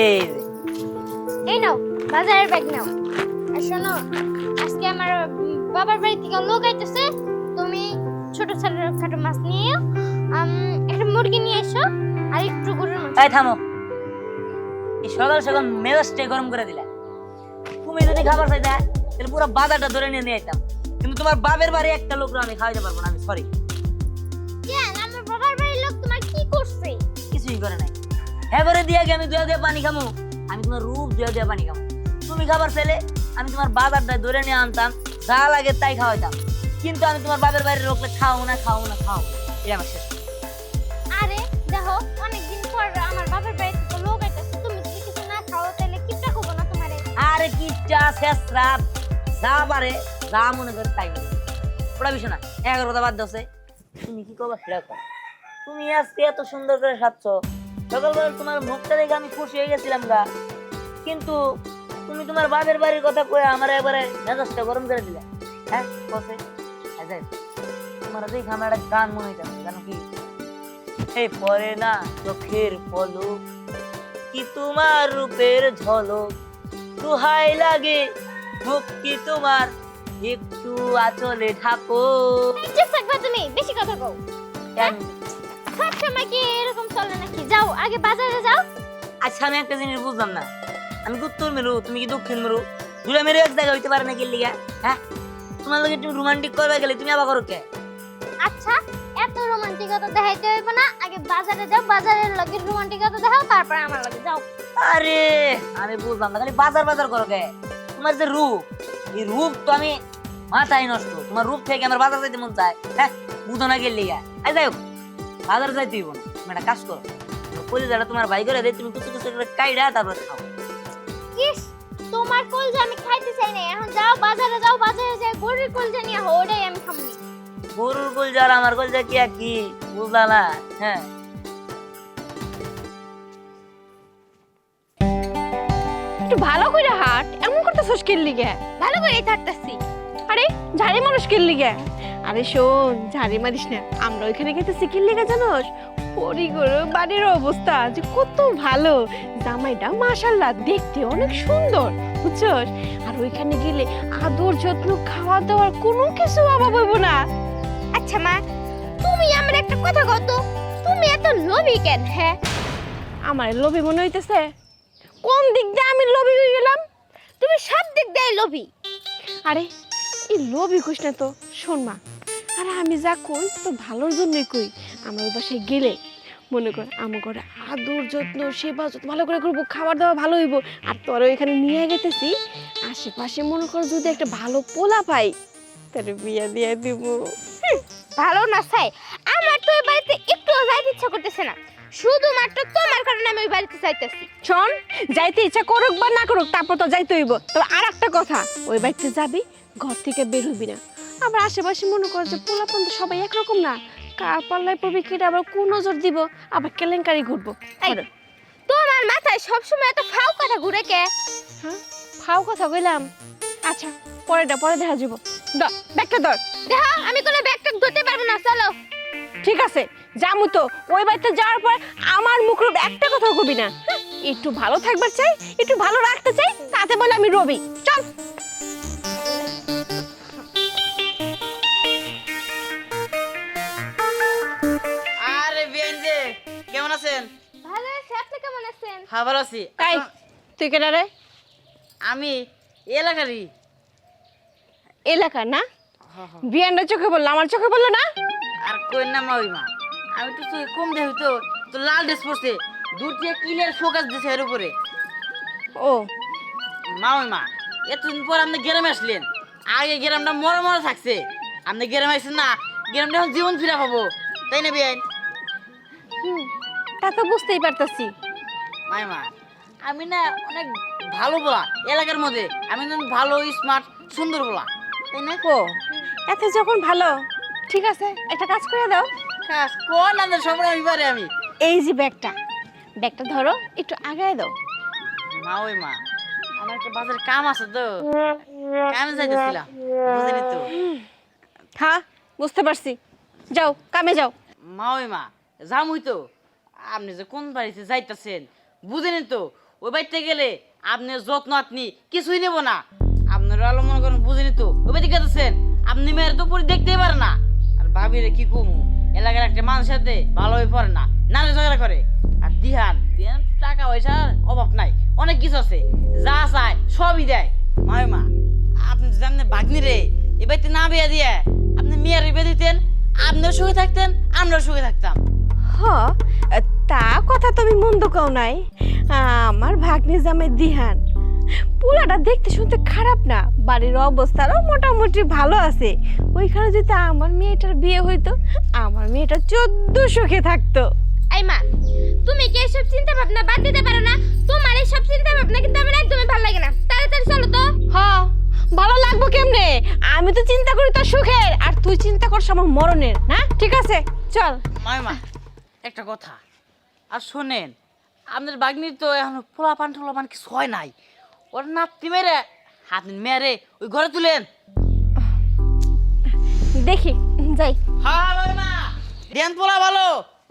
এই এই নাও বাজারের ব্যাগ নাও। আর শোনো আজকে আমার বাবার বাড়ি থেকে লোক আইতেছে তুমি ছোট ছোট মাছ নিয়ে একটা মুরগি নিয়ে এসো আর একটু গরুর মাংস। এই থামো। এই সকাল সকাল মেজাজটাই গরম করে দিলা। তুমি যদি খাবার চাইতে তাহলে পুরো বাজারটা ধরে নিয়ে নিয়ে যেতাম কিন্তু তোমার বাপের বাড়ি একটা লোক আমি খাওয়াইতে পারব না আমি সরি কেন? আমার বাবার বাড়ির লোক তোমার কি করছে? কিছুই করে নাই। হ্যাঁ করে দিয়ে গিয়ে আমি দুয়া দিয়ে পানি খামু? আমি তোমার রূপ দুয়া দিয়ে পানি খামু। তুমি খাবার চাইলে আমি তোমার বাজারটা ধরে নিয়ে আনতাম যা লাগে তাই খাওয়াইতাম। কিন্তু আমি তোমার বাপের বাড়ির লোকলে খাও না খাও না খাও এটা আমার শেষ। আরে দেখো অনেকদিন পর আমার বাড়ি থেকে লোক আইতেছে তুমি যদি কিছু না খাও তাহলে কিপটা খাব না তোমারে? আরে শেষ রাত। যা পারে যা মনে করে তাই ওটা বিষয় না এগারো কথা বাদ দশে তুমি কি করবা সেটা কর তুমি আজকে এত সুন্দর করে সাজছ। সকালবেলা তোমার মুখটা দেখে আমি খুশি হয়ে গেছিলাম গা। কিন্তু তুমি তোমার বাপের বাড়ির কথা কয়ে আমার একবারে মেজাজটা গরম করে দিলে। হ্যাঁ আচ্ছা তোমার দেখে আমার একটা গান মনে হইতেছে জানো কি? এই পরে না চোখের পলক কি তোমার রূপের ঝলক? দুহাই লাগে তোমার একটু আচলে ঢাকো। চুপ থাকবা তুমি বেশি কথা কও। কেন? সব সময় কি এরকম চলে নাকি? যাও আগে বাজারে যাও। আচ্ছা আমি একটা জিনিস বুঝলাম না। আমি কি উত্তর মেরু তুমি কি দক্ষিণ মেরু? দুটা মেরু এক জায়গায় হইতে পারে না কি লিগা হ্যাঁ? তোমার লগে তুমি রোমান্টিক করবে গেলে তুমি আবার করো কে? আচ্ছা এত রোমান্টিকতা দেখাইতে হইব না। আগে বাজারে যাও বাজারের লগে রোমান্টিকতা দেখাও তারপর আমার লগে যাও। আরে আমি বুঝলাম না খালি বাজার বাজার করো কে? তোমার যে রূপ এই রূপ তো আমি মাথায় নষ্ট। তোমার রূপ থেকে আমার বাজার যাইতে মন চায়। হ্যাঁ বুঝো না গেলে লিগা আই যাই হোক। বাজার যাইতে হইব না তুমি একটা কাজ করো। কলিজাটা তোমার ভাই করে দে তুমি কিছু কিছু করে কাইডা তারপর খাও। তোমার কলজা আমি খাইতে চাই না এখন যাও বাজারে যাও বাজারে যাও গরুর কলজা নিয়ে আহো ওটাই আমি খামনি গরুর কলজা আর আমার কলজা কি আর কি বুঝলা না হ্যাঁ। একটু ভালো করে হাট। এমন করতেছস কিল লিগে? ভালো করে থাকতেছি। আরে ঝাড়ি মানুষ কিল লিগে? আরে শোন ঝাড়ি মারিস না। আমরা ওইখানে গেতেছি কিল লেগে জানোস? পরি গরু বাড়ির অবস্থা যে কত ভালো। জামাইটা মাশাল্লাহ দেখতে অনেক সুন্দর বুঝছস? আর ওইখানে গেলে আদর যত্ন খাওয়া দাওয়ার কোনো কিছু অভাব হইব না। আচ্ছা মা তুমি আমার একটা কথা কত তুমি এত লোভী কেন হ্যাঁ? আমার লোভী মনে হইতেছে কোন দিক দিয়ে আমি লোভী হয়ে গেলাম? তুমি সব দিক দিয়ে লোভী। আরে এই কইস না তো। শোন মা আরে আমি যা কই তো ভালোর জন্যই কই। আমার বাসায় গেলে মনে কর আমার ঘরে আদর যত্ন সেবা যত্ন ভালো করে করব খাবার দাবার ভালো হইব। আর তোরা ওইখানে নিয়ে গেতেছি আশেপাশে মনে কর যদি একটা ভালো পোলা পাই তার বিয়া দিয়ে দিব। ভালো না চাই আমার তো এই বাড়িতে একটু যাইতে ইচ্ছা করতেছে না। শুধুমাত্র তোমার কারণে আমি ওই বাড়িতে চাইতেছি শোন যাইতে ইচ্ছা করুক বা না করুক তারপর তো যাইতে হইব। তবে আর একটা কথা ওই বাড়িতে যাবি ঘর থেকে বের হবি না। আবার আশেপাশে মনে কর যে পোলাপান তো সবাই একরকম না। কার পাল্লায় পড়বে কেটে আবার কোন নজর দিব? আবার কেলেঙ্কারি ঘুরবো তোমার মাথায় সবসময় এত ফাও কথা ঘুরে কে? হ্যাঁ? ফাও কথা কইলাম। আচ্ছা পরেটা পরে দেখা যাব দ ব্যাগটা ধর। দেখো আমি কোনো ব্যাগটা ধরতে পারব না চলো। ঠিক আছে যামু তো। ওই বাড়িতে যাওয়ার পর আমার মুখের একটা কথা কবি না। হ্যাঁ, একটু ভালো থাকবার চাই একটু ভালো রাখতে চাই তাতে বলে আমি রবি। চল। আছেন? ভালো আছে আপনি কেমন আছেন? হ্যাঁ ভালো আছি। তাই তুই কেনা রে? আমি এলাকারই। এলাকার না? বিয়ানটা চোখে বলল আমার চোখে বলল না? আর কই না মা ওই মা। আমি তো চোখে কম দেখি তো তো লাল ড্রেস পরছে। দূর থেকে ক্লিয়ার ফোকাস দিছে এর উপরে। ও। মা ওই মা এতদিন পর আপনি গ্রামে আসলেন। আগে গ্রামটা মরে মরে থাকছে। আপনি গ্রামে আসছেন না গ্রামটা এখন জীবন ফিরে পাবো। তাই না বিয়ান? হুম, তা তো বুঝতেই পারতাছি। মাই মা আমি না অনেক ভালো বলা এলাকার মধ্যে। আমি কিন্তু ভালো স্মার্ট সুন্দর বলা। তাই না? ও এত যখন ভালো ঠিক আছে একটা কাজ করে দাও। কাজ কোন আমাদের সবাই আমি পারে আমি। এই যে ব্যাগটা ব্যাগটা ধরো একটু আগায় দাও। মা ওই মা আমার একটা বাজারে কাম আছে তো। কামে যাইতেছিলাম বুঝলি তো। হ্যাঁ বুঝতে পারছি। যাও কামে যাও। মা ওই মা যামুই তো। আপনি যে কোন বাড়িতে যাইতেছেন, বুঝেনি তো, ওই বাড়িতে গেলে আপনার যত্ন আপনি কিছুই নেব না। আপনার আলো মনে করেন বুঝিনি তো, ওই বাড়িতে গেছেন আপনি মেয়ের তো পরি দেখতেই পারে না। আর ভাবিরে কি কমু, এলাকার একটা মানুষের সাথে ভালো হয়ে পড়ে না নারে ঝগড়া করে। আর দিহান দিহান, টাকা পয়সার অভাব নাই, অনেক কিছু আছে, যা চায় সবই দেয়। মায়মা আপনি জানেন ভাগ্নি রে এ বাড়িতে না বিয়ে দিয়ে আপনি মেয়ের বিয়ে দিতেন, আপনিও সুখে থাকতেন, আমরাও সুখে থাকতাম। হ তা কথা তুমি মন্দ কও নাই। আমার ভাগ্নি জামে দিহান। পুরাটা দেখতে শুনতে খারাপ না বাড়ির অবস্থারও মোটামুটি ভালো আছে। ওইখানে যদি আমার মেয়েটার বিয়ে হইতো আমার মেয়েটা চোদ্দ সুখে থাকতো। এই মা তুমি কি এসব চিন্তা ভাবনা বাদ দিতে পারো না? তোমার এই সব চিন্তা ভাবনা কিন্তু আমার একদমই ভালো লাগে না। তাড়াতাড়ি চলো তো। হ ভালো লাগবো কেমনে? আমি তো চিন্তা করি তোর সুখের আর তুই চিন্তা করছ আমার মরণের না? ঠিক আছে চল। মায়মা একটা কথা। আর শোনেন আপনার বাগনির তো এখন পোলাপান টোলাপান কিছু হয় নাই। ওর নাতি মেরে হাত মেরে ওই ঘরে তুলেন। দেখি যাই। হ্যাঁ ধ্যান পোলা ভালো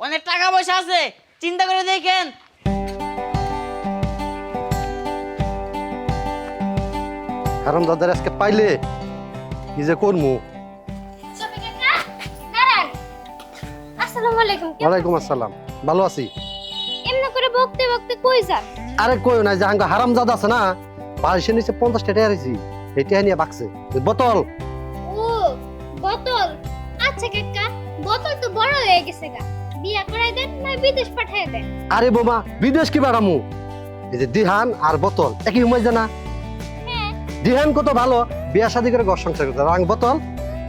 অনেক টাকা পয়সা আছে চিন্তা করে দেখেন। হারাম দাদার আজকে পাইলে কি যে করমু ওয়ালাইকুম আসসালাম ভালো আছি? বকতে বকতে কই যান? আরে কই না যে হাঙ্গা হারাম দাদা আছে না বারিশের নিচে পঞ্চাশ টাকা হারিয়েছি এইটা নিয়ে বাকছে। বোতল। ও বোতল? আচ্ছা কাকা বোতল তো বড় হয়ে গেছে গা। বিয়া করাই দেন না বিদেশ পাঠাই দেন? আরে বোমা বিদেশ কি বাড়ামু এই যে দিহান আর বোতল একই উমাই জানা? হ্যাঁ। দিহান কত ভালো বিয়া শাদি করে ঘর সংসার করতে। রাং বোতল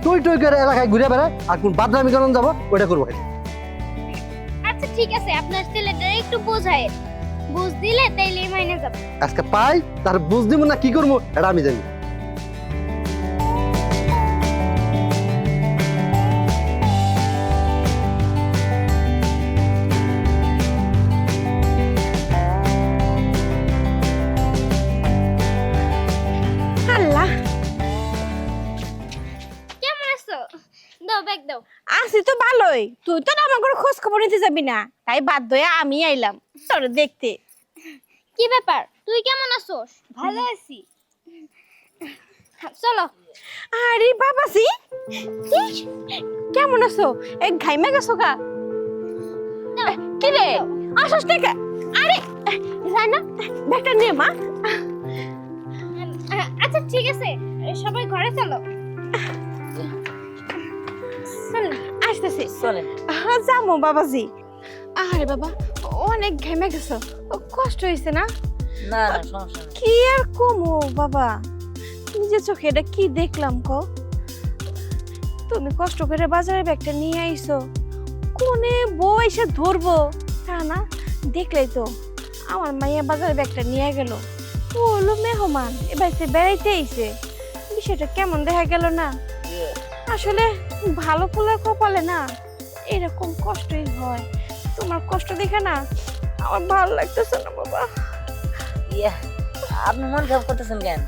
টুই টুই করে এলাকায় ঘুরে বেড়ায় আর কোন বাদরামি কারণ যাব ওইটা করব। আচ্ছা ঠিক আছে আপনার ছেলেটা একটু বোঝায়। বুঝ দিলে তাইলে মাইনে যাবে। আজকে পাই, তার বুঝ দিব না কি করব এটা আমি জানি। দাও ব্যাগ দাও আছি তো ভালোই। তুই তো না আমার কোনো খোঁজ খবর নিতে যাবি না। তাই বাধ্য হয়ে আমি আইলাম। তোর দেখতে। কি ব্যাপার? তুই কেমন আছোস? ভালো আছি। চলো। আরে বাবাজি! ইস, কেমন আছো? এই ঘাইমা গেছো গা? কি রে? আসস না কে? আরে রানা ব্যাগটা নে মা। আচ্ছা ঠিক আছে। সবাই ঘরে চলো। চলো আসতেছি। চলেন। যাব বাবাজি। আরে বাবা অনেক ঘেমে গেছো। কষ্ট হয়েছে না? না না সমস্যা কি আর কমো বাবা? নিজের চোখে এটা কি দেখলাম কো? তুমি কষ্ট করে বাজারে ব্যাগটা নিয়ে আইছো। কোনে বউ এসে ধরবো? তা না দেখলেই তো। আমার মাইয়া বাজারে ব্যাগটা নিয়ে গেল। ও হলো মেহমান এবার বেড়াইতে আইছে। বিষয়টা কেমন দেখা গেল না? আসলে ভালো ফুলের কপালে না এরকম কষ্টই হয়। তোমার কষ্ট দেখে না আমার ভালো লাগতেছে না বাবা। ইয়া আপনি মন খারাপ করতেছেন কেন?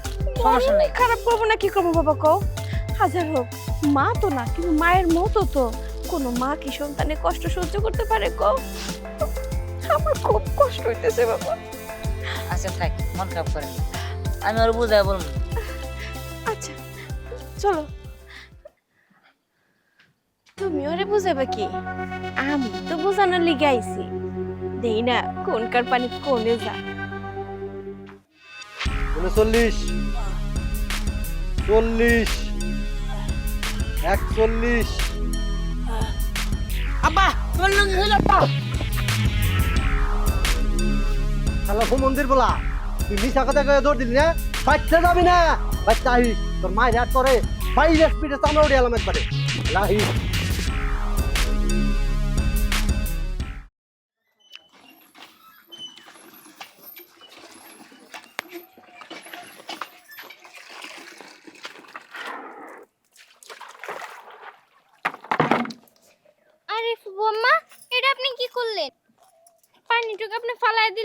সমস্যা নাই। খারাপ করব না কি করব বাবা কও? হাজার হোক মা তো না কিন্তু মায়ের মতো তো। কোনো মা কি সন্তানের কষ্ট সহ্য করতে পারে কও? আমার খুব কষ্ট হইতেছে বাবা। আচ্ছা থাক মন খারাপ করেন আমি আর বুঝাই বলব। আচ্ছা চলো। তুমি ওরে বুঝাবে কি? আমি তো বোঝানোর লিগে আইছি। দেই না কোনকার পানি কোনে যা। উনচল্লিশ চল্লিশ? একচল্লিশ আব্বা চলুন আব্বা শালা হো মন্দির বলা। তুই মিশা কথা কয়ে দৌড় দিলি না? বাচ্চা যাবি না? বাচ্চা আহিস তোর মায়ের হাত করে ফাইভ স্পিডে চামড়া উঠে এলাম একবারে। লাহি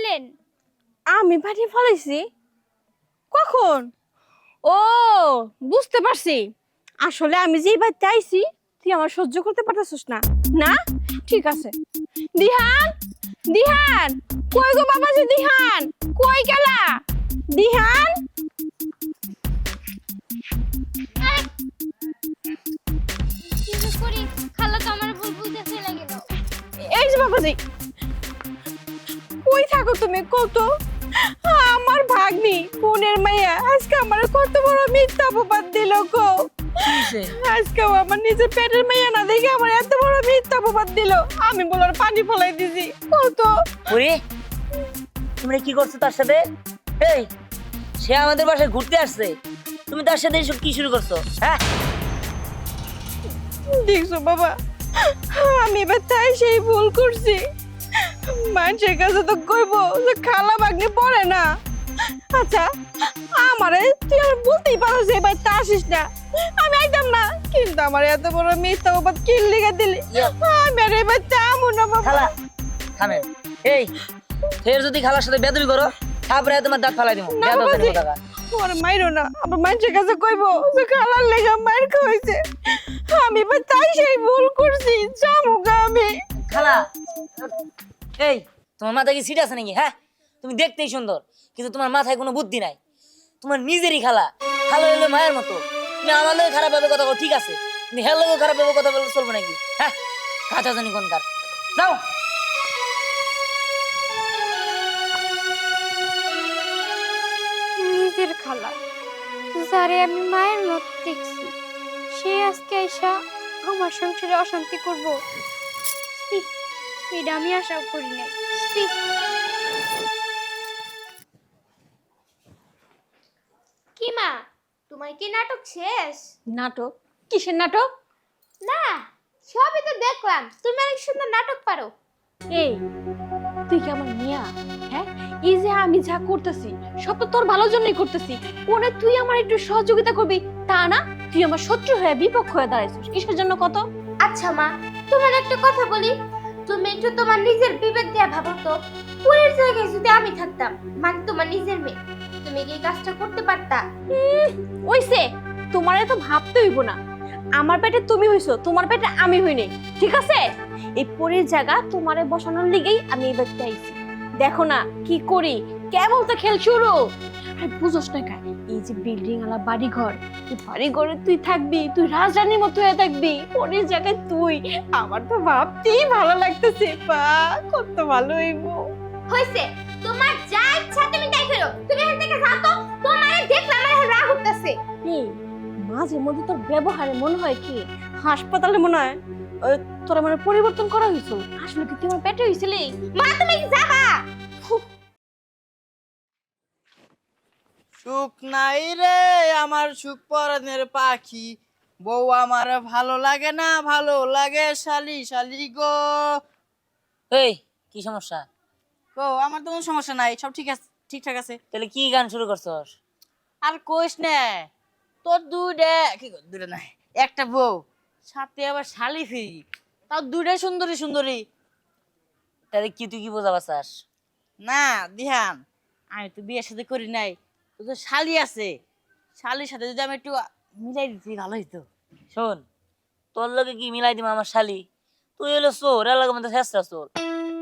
ফালাই দিলেন আমি পানি ফলাইছি। কখন? ও বুঝতে পারছি। আসলে আমি যেই বাড়িতে আইছি তুই আমার সহ্য করতে পারতেছিস না। না? ঠিক আছে। দিহান! দিহান! কই গো বাবাজি দিহান? কই গেলা? দিহান! খালা তো আমার ভুল বুঝতে চলে গেল এই যে বাবাজি থাকো তুমি কত। আমার ভাগ্নি বোনের মাইয়া আজকে আমার কত বড় মিথ্যা অপবাদ দিল গো। আজকে আমার নিজের পেটের মাইয়া না দেখে আমার এত বড় মিথ্যা অপবাদ দিল। আমি বলার পানি ফলাই দিছি। কত? ওরে তোমরা কি করছ তার সাথে? এই সে আমাদের বাসায় ঘুরতে আসছে। তুমি তার সাথে এসব কি শুরু করছ? হ্যাঁ? দেখছ বাবা আমি এবার তাই সেই ভুল করছি। মানুষের কাছে তো কইব যে খালা ভাগ্নি পড়ে না। আচ্ছা আমারে তুই আর বলতেই পারো যে এবার তা আসিস না। আমি একদম না কিন্তু আমার এত বড় মিথ্যা বাবা কিল লিখে দিলি। আমি আর এবার না খালা থামেন এই ফের যদি খালার সাথে বেদবি করো তারপরে তোমার দাঁত ফালাই দিব বাবাজি। ওর মাইরো না। আবার মানুষের কাছে কইব যে খালার লেগা মাইর খাইছে আমি এবার তাই সেই ভুল করছি জামুগা আমি। খালা এই, তোমার মাথায় কি সিট আছে নাকি? হ্যাঁ? তুমি দেখতেই সুন্দর, কিন্তু তোমার মাথায় কোনো বুদ্ধি নাই। তোমার নিজেরই খালা খালা হইলে মায়ের মতো। তুমি আমার লোক খারাপ ভাবে কথা বলো, ঠিক আছে? তুমি হ্যাঁ লোক খারাপ ভাবে কথা বললে চলবে নাকি? হ্যাঁ? কাঁচা জানি কোনকার যাও। নিজের খালা, যারে আমি মায়ের মত দেখছি, সে আজকে এসা আমার সংসারে অশান্তি করব। এটা আমি আশা করি নাই। কি মা তোমার কি নাটক শেষ? নাটক? কিসের নাটক? না সবই তো দেখলাম। তুমি অনেক সুন্দর নাটক পারো। এই তুই কি আমার মিয়া? হ্যাঁ? এই যে আমি যা করতেছি সব তো তোর ভালোর জন্যই করতেছি। ওরে তুই আমার একটু সহযোগিতা করবি? তা না তুই আমার শত্রু হয়ে বিপক্ষ হয়ে দাঁড়াইছিস। কিসের জন্য কত? আচ্ছা মা তোমার একটা কথা বলি। তুমি একটু তোমার নিজের বিবেক দিয়ে ভাবো তো। পুরের জায়গায় যদি আমি থাকতাম মানে তোমার নিজের মেয়ে, তুমি কি কাজটা করতে পারতা? ওইসে, তোমার এত ভাবতে হইব না। আমার পেটে তুমি হইছো, তোমার পেটে আমি হই নাই, ঠিক আছে? এই পরের জায়গা তোমারে বসানোর লিগেই আমি এই ব্যক্তি আইছি। দেখো না কি করি কেমন তো খেল শুরু। আরে বুঝোস না কেন এই যে বিল্ডিং আলা বাড়ি ঘর এই বাড়ি ঘরে তুই থাকবি তুই রাজরানীর মতো হয়ে থাকবি পরের জায়গায় তুই। আমার তো ভাবতেই ভালো লাগতেছে পা কত ভালো হইব। হইছে তোমার যা ইচ্ছা তুমি তাই করো। তুমি এখান থেকে যাও তো তোমার দেখলে আমার রাগ উঠতেছে এই মাঝে মধ্যে তোর ব্যবহারে মনে হয় কি? হাসপাতালে মনে হয় তোর আমার পরিবর্তন করা হয়েছিল আসলে কি তুই আমার পেটে হয়েছিলি মা তুমি যাবা। সুখ নাই রে আমার সুখ পরানের পাখি। বউ আমার ভালো লাগে না ভালো লাগে শালি শালি গো। এই কি সমস্যা? গো আমার তো কোনো সমস্যা নাই সব ঠিক আছে ঠিকঠাক আছে। তাহলে কি গান শুরু করছস? আর কোষ নে তোর দুইটা কি গো, দুইটা নাই একটা বউ সাথে আবার শালি ফ্রি তাও দুইটাই সুন্দরী সুন্দরী। তাহলে কি তুই কি বোঝাবা চাস না দিহান আমি তো বিয়ের সাথে করি নাই। তো শালি আছে শালির সাথে যদি আমি একটু মিলাই দিতে ভালো হইতো। শোন তোর লোকে কি মিলাই দিম আমার শালি? তুই হলো চোর এলাকার মধ্যে শেষটা চোর।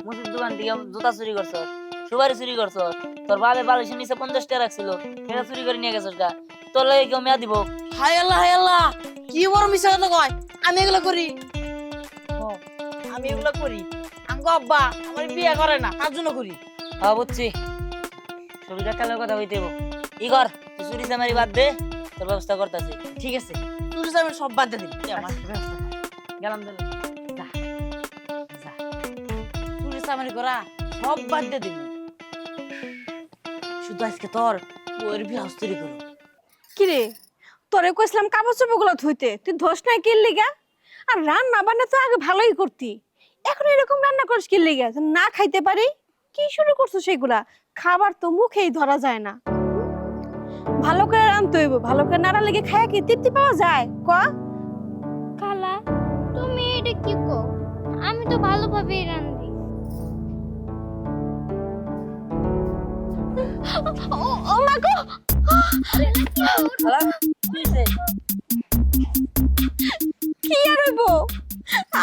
মুসির দোকান থেকে জুতা চুরি করছ সুপারি চুরি করছ। তোর বালিশের নিচে পঞ্চাশ টাকা রাখছিল সেটা চুরি করে নিয়ে গেছিস গা। তোর লাগে কেউ মেয়া দিব? হায় আল্লাহ হায় আল্লাহ! কি বড় মিশা কথা কয়? আমি এগুলো করি। আমি এগুলো করি। আঙ্গ আব্বা আমার বিয়ে করে না তার জন্য করি। হ্যাঁ বুঝছি। শরীরটা কালের কথা। ই কর চুরি চামারি বাদ দে তোর ব্যবস্থা করতেছি। ঠিক আছে? তুই আমি সব বাদ দিবি কর। গেলাম সামারি করা সব বাদ দিবি শুধু আজকে তোর বইয়ের বিয়ে হস্তরি করো। কিরে তোরে কইছিলাম কাপড় চোপড়গুলো ধুইতে। তুই ধোস না কি লিগা? আর রান্না বান্না তো আগে ভালোই করতি। এখন এরকম রান্না করিস কি লিগা? না খাইতে পারি? কি শুরু করছ সেগুলা? খাবার তো মুখেই ধরা যায় না। ভালো করে রানতে হইব ভালো করে নাড়া লেগে খায় কি তৃপ্তি পাওয়া যায়? ক? খালা তুমি এটা কি কো? আমি তো ভালোভাবেই রান্ধি ও মা গো! কি কি আর হইব?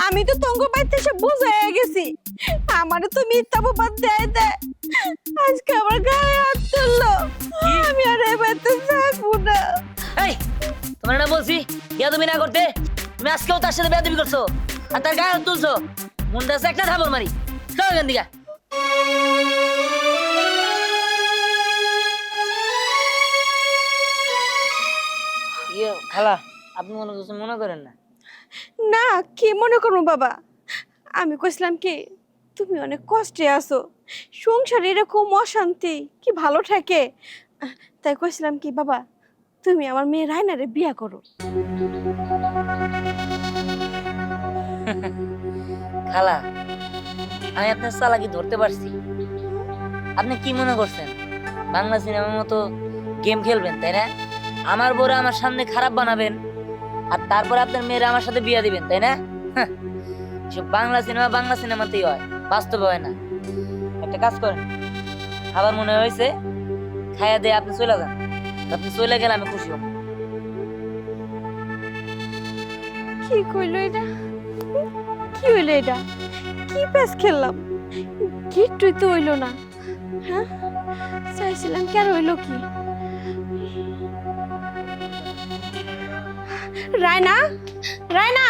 আমি তো তঙ্গ পাইতে সে বুঝে গেছি। আমারে তো মিথ্যা বাদ দেয় দেয়। আজকে আমার গায়ে হাত তুললো। আমি আর এই বাড়িতে থাকব না। এই তোমার না বলছি? ইয়া তুমি না করতে? তুমি আজকেও তার সাথে বেয়াদবি করছ। আর তার গায়ে হাত তুলছো। মনটা আছে একটা থাপড় মারি। চল এখান থেকে। ইয়ে খালা আপনি মনে করছেন মনে করেন না? না কি মনে করব বাবা? আমি কইছিলাম কি তুমি অনেক কষ্টে আছো। সংসারে এরকম অশান্তি কি ভালো থাকে? তাই কইছিলাম কি বাবা তুমি আমার মেয়ে রায়নারে বিয়া করো। খালা আমি আপনার চালাকি ধরতে পারছি। আপনি কি মনে করছেন? বাংলা সিনেমার মতো গেম খেলবেন তাই না? আমার বউরা আমার সামনে খারাপ বানাবেন আর তারপরে আপনার মেয়েরা আমার সাথে বিয়া দিবেন তাই না? হাহ, বাংলা সিনেমা বাংলা সিনেমাতেই হয়। বাস্তবে হয় না। একটা কাজ করেন। খাবার মনে হয়েছে, খাইয়া দিয়ে আপনি চলে যান। আপনি চলে গেলে আমি খুশি হব। কি কইলো এটা? কি হইল এটা? কি প্যাস খেললাম? কিটুই তো হইল না। হ্যাঁ? চাইছিলাম কি আর হইল কি? রায়না? রায়না?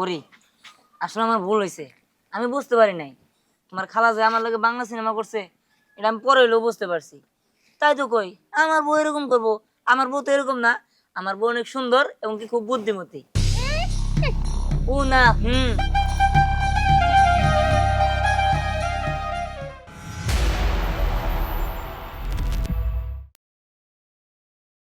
পরি আসলে আমার ভুল হয়েছে আমি বুঝতে পারি নাই। তোমার খালা যে আমার লোকে বাংলা সিনেমা করছে, এটা আমি পরে হইলেও বুঝতে পারছি। তাই তো কই, আমার বউ এরকম করব। আমার বউ তো এরকম না। আমার বউ অনেক সুন্দর এবং কি খুব বুদ্ধিমতী। ও না, হুম।